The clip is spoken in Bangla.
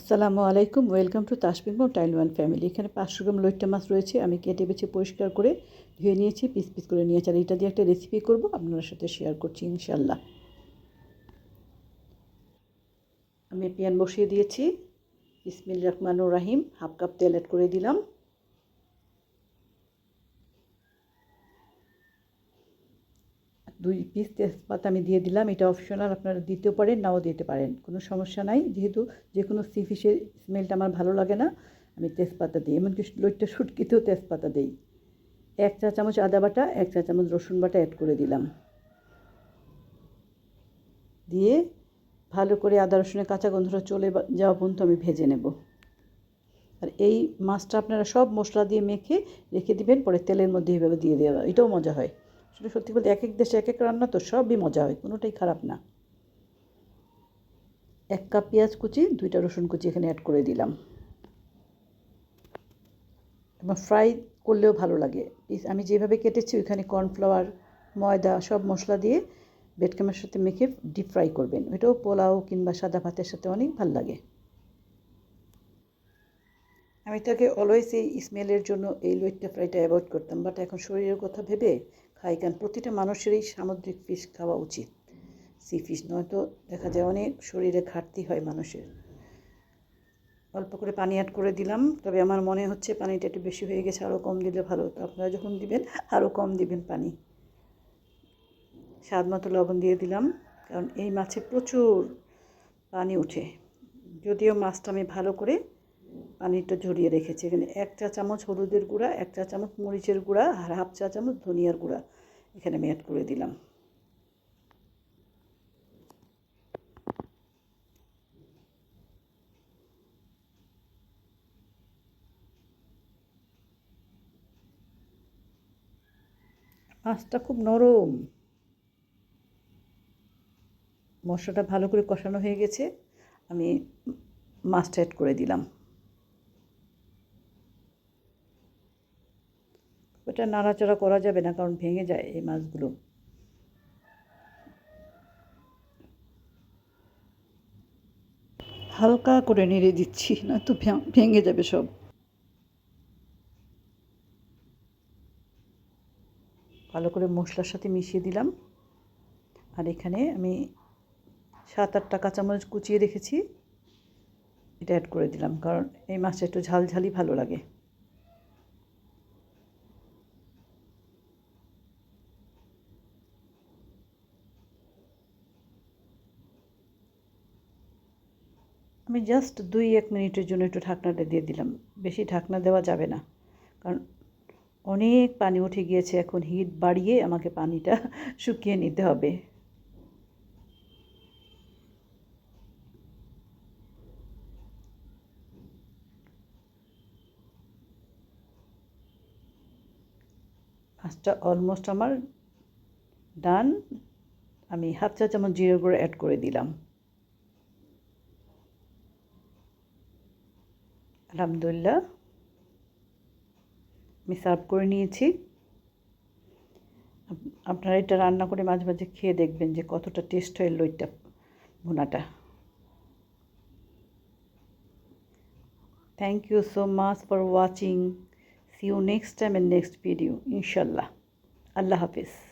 আসসালামু আলাইকুম, welcome to Tasbim tile one family. এখানে পাঁচশো গ্রাম লইট্টা মাছ রয়েছে, আমি কেটে বেছে পরিষ্কার করে ধুয়ে নিয়েছি, পিস পিস করে নিয়েছি। আর এটা দিয়ে একটা রেসিপি করব আপনার সাথে শেয়ার করছি ইনশাল্লাহ আমি পিয়ান বসিয়ে দিয়েছি ইসমিল রহমানুর রাহিম, হাফ কাপ তেল অ্যাড করে দিলাম। দুই পিস তেজপাতা আমি দিয়ে দিলাম। এটা অপশনাল আপনারা দিতেও পারেন, নাও দিতে পারেন। কোনো সমস্যা নাই। যেহেতু যে কোনো সি ফিশের স্মেলটা আমার ভালো লাগে না, আমি তেজপাতা দিই। এমনকি লইটটা শুটকিতেও তেজপাতা দিই। এক চা চামচ আদা বাটা, এক চা চামচ রসুন বাটা অ্যাড করে দিলাম। দিয়ে ভালো করে আদা রসুনের কাঁচা গন্ধটা চলে যাওয়া পর্যন্ত আমি ভেজে নেব। আর এই মাছটা আপনারা সব মশলা দিয়ে মেখে রেখে দিবেন, পরে তেলের মধ্যে এইভাবে দিয়ে দেওয়া এটাও মজা হয়। আসলে সত্যি বলতে এক এক দেশে এক এক রান্না তো সবই মজা হয়, কোনোটাই খারাপ না। এক কাপ পেঁয়াজ কুচি, দুইটা রসুন কুচি এখানে অ্যাড করে দিলাম। এবং ফ্রাই করলেও ভালো লাগে। আমি যেভাবে কেটেছি ওইখানে কর্নফ্লাওয়ার ময়দা, সব মশলা দিয়ে বেডকামের সাথে মেখে ডিপ ফ্রাই করবেন। ওইটাও পোলাও কিংবা সাদা ভাতের সাথে অনেক ভালো লাগে। আমি তাকে অলওয়েজ এই স্মেলের জন্য এই লইট্টা ফ্রাইটা অ্যাভয়েড করতাম বাট এখন শরীরের কথা ভেবে খাই কারণ প্রতিটা মানুষেরই সামুদ্রিক ফিশ খাওয়া উচিত। সি ফিশ নয়তো দেখা যায় অনেক শরীরে ঘাটতি হয় মানুষের। অল্প করে পানি অ্যাড করে দিলাম, তবে আমার মনে হচ্ছে পানিটা একটু বেশি হয়ে গেছে আরও কম দিলে ভালো হতো। আপনারা যখন দিবেন আরও কম দিবেন পানি। স্বাদ মতো লবণ দিয়ে দিলাম, কারণ এই মাছে প্রচুর পানি ওঠে। যদিও মাছটা আমি ভালো করে পানিটা ঝরিয়ে রেখেছি। এখানে এক চা চামচ হলুদের গুঁড়া, এক চা চামচ মরিচের গুঁড়া আর হাফ চা চামচ ধনিয়ার গুঁড়া এখানে আমি অ্যাড করে দিলাম। মাছটা খুব নরম। মশলাটা ভালো করে কষানো হয়ে গেছে। আমি মাছটা অ্যাড করে দিলাম। ওটা নাড়াচাড়া করা যাবে না, কারণ ভেঙে যায় এই মাছগুলো। হালকা করে নেড়ে দিচ্ছি, না তো ভেঙে যাবে সব। ভালো করে মশলার সাথে মিশিয়ে দিলাম। আর এখানে আমি সাত আটটা কাঁচামরিচ কুচিয়ে রেখেছি। এটা অ্যাড করে দিলাম, কারণ এই মাছটা একটু ঝালঝালি ভালো লাগে। আমি জাস্ট দুই, এক মিনিটের জন্য একটু ঢাকনাটা দিয়ে দিলাম। বেশি ঢাকনা দেওয়া যাবে না। কারণ অনেক পানি উঠে গিয়েছে, এখন হিট বাড়িয়ে আমাকে পানিটা শুকিয়ে নিতে হবে। মাছটা অলমোস্ট আমার ডান আমি হাফ চা চামচ জিরে গুঁড়ো অ্যাড করে দিলাম। আলহামদুলিল্লাহ। আমি সার্ভ করে নিয়েছি। আপনারা এটা রান্না করে মাঝে মাঝে খেয়ে দেখবেন যে কতটা টেস্ট হয় লইটা, ভুনাটা। Thank you so much for watching see you next time and next video ইনশাল্লাহ। আল্লাহ হাফিজ।